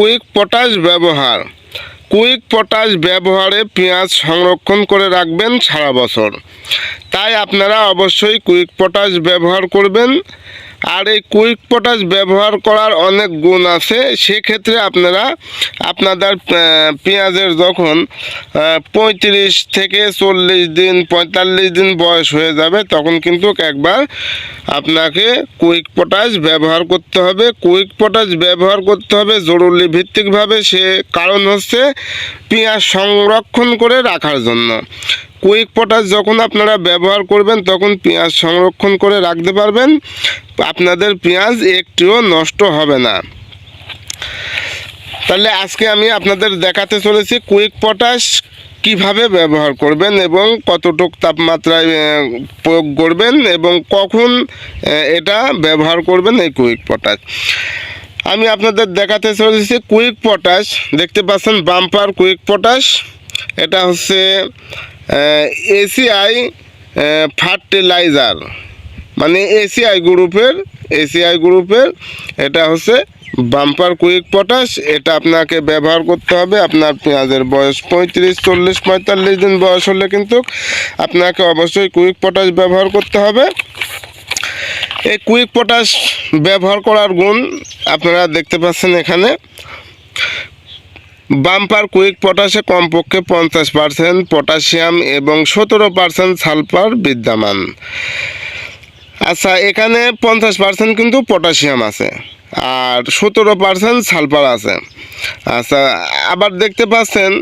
Quick potash ব্যবহার। Quick potash ব্যবহারে পেঁয়াজ সংরক্ষণ করে রাখবেন সারা বছর। তাই আপনারা অবশ্যই কুইক পটাশ ব্যবহার করবেন। আর এই কুইক পটাশ ব্যবহার করার অনেক গুণ আছে, সেক্ষেত্রে আপনারা আপনাদের পেঁয়াজের যখন পঁয়ত্রিশ থেকে চল্লিশ দিন, পঁয়তাল্লিশ দিন বয়স হয়ে যাবে, তখন কিন্তু একবার আপনাকে কুইক পটাশ ব্যবহার করতে হবে। কুইক পটাশ ব্যবহার করতে হবে জরুরি ভিত্তিকভাবে, সে কারণ হচ্ছে পেঁয়াজ সংরক্ষণ করে রাখার জন্য। কুইক পটাশ যখন আপনারা ব্যবহার করবেন, তখন পেঁয়াজ সংরক্ষণ করে রাখতে পারবেন। আপনাদের পেঁয়াজ একটিও নষ্ট হবে না। তাহলে আজকে আমি আপনাদের দেখাতে চলেছি কুইক পটাশ কীভাবে ব্যবহার করবেন এবং কতটুক তাপমাত্রায় প্রয়োগ করবেন এবং কখন এটা ব্যবহার করবেন এই কুইক পটাশ। আমি আপনাদের দেখাতে চলেছি কুইক পটাশ। দেখতে পাচ্ছেন বাম্পার কুইক পটাশ। এটা হচ্ছে এসিআই ফার্টিলাইজার মানে এসিআই গ্রুপের এসিআই গ্রুপের, এটা হচ্ছে বাম্পার কুইক পটাশ এটা আপনাকে ব্যবহার করতে হবে, আপনার পেঁয়াজের বয়স পঁয়ত্রিশ, চল্লিশ, পঁয়তাল্লিশ দিন বয়স হলে কিন্তু আপনাকে অবশ্যই কুইক পটাশ ব্যবহার করতে হবে। এই কুইক পটাশ ব্যবহার করার গুণ আপনারা দেখতে পাচ্ছেন এখানে। বাম্পার কুইক পটাশে কমপক্ষে পঞ্চাশ পার্সেন্ট পটাশিয়াম এবং সতেরো পার্সেন্ট সালফার বিদ্যমান। আচ্ছা এখানে পঞ্চাশ পার্সেন্ট কিন্তু পটাশিয়াম আছে আর সতেরো পার্সেন্ট সালফার আছে। আচ্ছা আবার দেখতে পাচ্ছেন,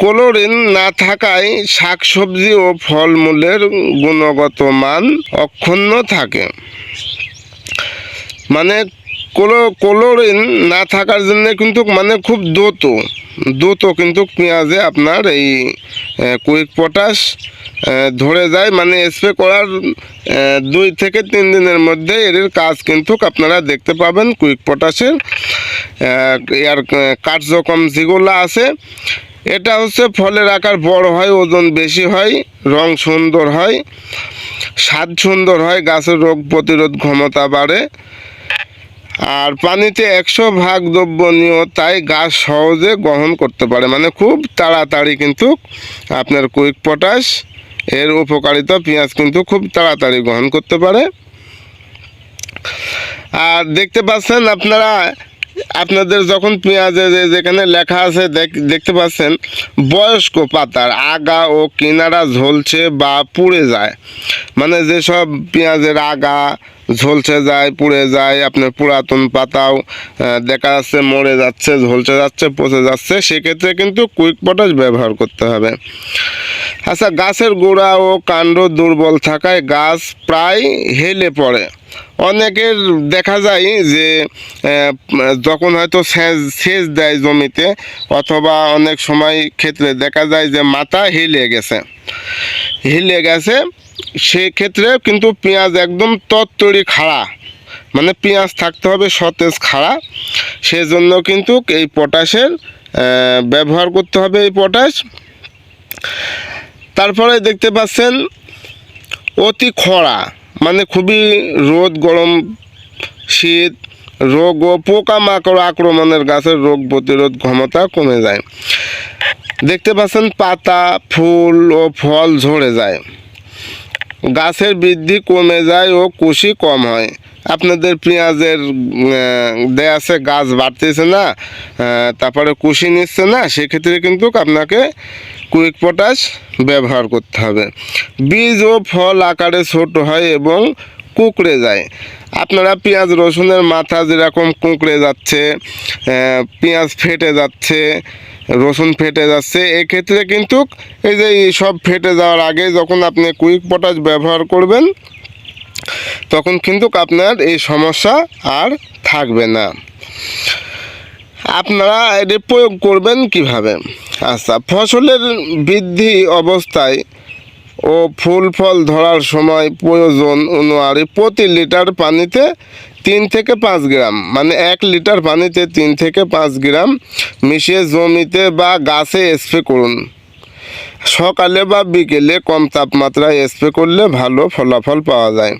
ক্লোরিন না থাকায় শাকসবজি ও ফলমূলের গুণগত মান অক্ষুণ্ণ থাকে। মানে কোনো ক্লোরিন না থাকার জন্য কিন্তু মানে খুব দ্রুত দ্রুত কিন্তু পেঁয়াজে আপনার এই কুইক পটাশ ধরে যায়। মানে স্প্রে করার দুই থেকে তিন দিনের মধ্যে এর কাজ কিন্তু আপনারা দেখতে পাবেন কুইক পটাশের। এর কার্যক্রম যেগুলো আছে, এটা হচ্ছে ফলের আকার বড় হয়, ওজন বেশি হয়, রং সুন্দর হয়, স্বাদ সুন্দর হয়, গাছের রোগ প্রতিরোধ ক্ষমতা বাড়ে। আর পানিতে একশো ভাগ দ্রব্যনীয় তাই গাছ সহজে গ্রহণ করতে পারে। মানে খুব তাড়াতাড়ি কিন্তু আপনার কুইক পটাশ, এর উপকারিতা পেঁয়াজ কিন্তু খুব তাড়াতাড়ি গ্রহণ করতে পারে। আর দেখতে পাচ্ছেন আপনারা আপনাদের যখন পেঁয়াজে যেখানে লেখা আছে দেখ- দেখতে পাচ্ছেন, বয়স্ক পাতার আগা ও কিনারা ঝলছে বা পুড়ে যায়। মানে যেসব পেঁয়াজের আগা ঝলসে যায়, পুড়ে যায়, আপনার পুরাতন পাতাও দেখা যাচ্ছে মরে যাচ্ছে ঝলসে যাচ্ছে, পচে যাচ্ছে, সেক্ষেত্রে কিন্তু কুইক পটাশ ব্যবহার করতে হবে। আচ্ছা গাছের গোড়া ও কাণ্ড দুর্বল থাকায় গাছ প্রায় হেলে পড়ে। অনেকের দেখা যায় যে যখন হয়তো সেচ সেচ দেয় জমিতে, অথবা অনেক সময় ক্ষেত্রে দেখা যায় যে মাথা হেলে গেছে। হেলে গেছে, সেক্ষেত্রে কিন্তু পেঁয়াজ একদম তত্তরি খাড়া। মানে পেঁয়াজ থাকতে হবে সতেজ খাড়া। সেজন্য কিন্তু এই পটাশের ব্যবহার করতে হবে এই পটাশ। তারপরে দেখতে পাচ্ছেন, অতি খরা মানে খুবই রোদ, গরম, শীত, রোগ ও পোকামাকড় আক্রমণের গাছের রোগ প্রতিরোধ ক্ষমতা কমে যায়। দেখতে পাচ্ছেন পাতা, ফুল ও ফল ঝরে যায়। গাছের বৃদ্ধি কমে যায় ও কুশি কম হয়। আপনাদের পেঁয়াজের দেয়া আছে, গাছ বাড়তেছে না তারপরে কুশি নিচ্ছে না, সেক্ষেত্রে কিন্তু আপনাকে কুইক পটাশ ব্যবহার করতে হবে। বীজ ও ফল আকারে ছোট হয় এবং কুঁকড়ে যায়। আপনারা পেঁয়াজ, রসুনের মাথা যেরকম কুঁকড়ে যাচ্ছে পেঁয়াজ ফেটে যাচ্ছে রসুন ফেটে যাচ্ছে, এক্ষেত্রে কিন্তু এই যে সব ফেটে যাওয়ার আগে যখন আপনি কুইক পটাশ ব্যবহার করবেন, তখন কিন্তু আপনার এই সমস্যা আর থাকবে না। আপনারা এটি প্রয়োগ করবেন কীভাবে? আচ্ছা ফসলের বৃদ্ধি অবস্থায় ও ফুল ফল ধরার সময় প্রয়োজন অনুযায়ী প্রতি লিটার পানিতে তিন থেকে পাঁচ গ্রাম মানে এক লিটার পানিতে তিন থেকে পাঁচ গ্রাম মিশিয়ে জমিতে বা গাছে স্প্রে করুন। সকালে বা বিকেলে কম তাপমাত্রায় স্প্রে করলে ভালো ফলাফল পাওয়া যায়।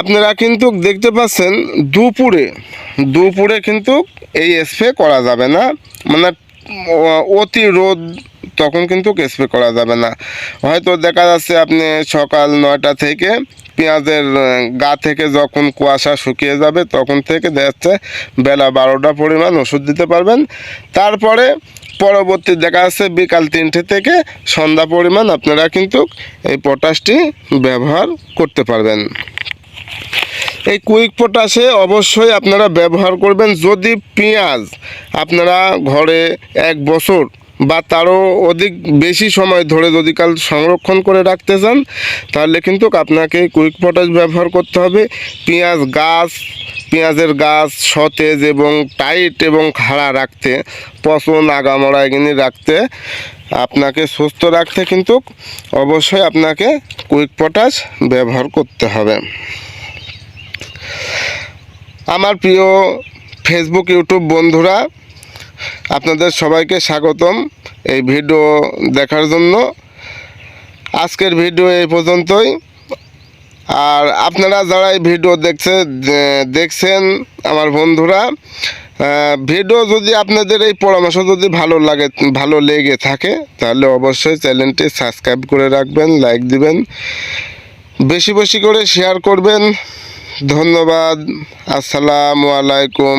আপনারা কিন্তু দেখতে পাচ্ছেন দুপুরে দুপুরে কিন্তু এই স্প্রে করা যাবে না। মানে অতি রোদ তখন কিন্তু স্প্রে করা যাবে না। হয়তো দেখা যাচ্ছে আপনি সকাল নয়টা থেকে পেঁয়াজের গা থেকে যখন কুয়াশা শুকিয়ে যাবে, তখন থেকে দেখা যাচ্ছে বেলা বারোটা পরিমাণ ওষুধ দিতে পারবেন। তারপরে পরবর্তী দেখা যাচ্ছে বিকাল তিনটে থেকে সন্ধ্যা পরিমাণ আপনারা কিন্তু এই পটাশটি ব্যবহার করতে পারবেন। এই কুইক পটাশে অবশ্যই আপনারা ব্যবহার করবেন। যদি পেঁয়াজ আপনারা ঘরে এক বছর বা তারও অধিক বেশি সময় ধরে যদি কাল সংরক্ষণ করে রাখতে চান, তাহলে কিন্তু আপনাকে কুইক পটাশ ব্যবহার করতে হবে। পেঁয়াজ গাছ, পেঁয়াজের গাছ সতেজ এবং টাইট এবং খাড়া রাখতে, পচন আগামরা এগুলি রাখতে, আপনাকে সুস্থ রাখতে কিন্তু অবশ্যই আপনাকে কুইক পটাশ ব্যবহার করতে হবে। আমার প্রিয় ফেসবুক ইউটিউব বন্ধুরা আপনাদের সবাইকে স্বাগতম এই ভিডিও দেখার জন্য। আজকের ভিডিও এই পর্যন্তই। আর আপনারা যারা এই ভিডিও দেখছে দেখছেন, আমার বন্ধুরা ভিডিও যদি আপনাদের এই পরামর্শ যদি ভালো লাগে, ভালো লেগে থাকে, তাহলে অবশ্যই চ্যানেলটি সাবস্ক্রাইব করে রাখবেন, লাইক দিবেন, বেশি বেশি করে শেয়ার করবেন। ধন্যবাদ। আসসালামু আলাইকুম।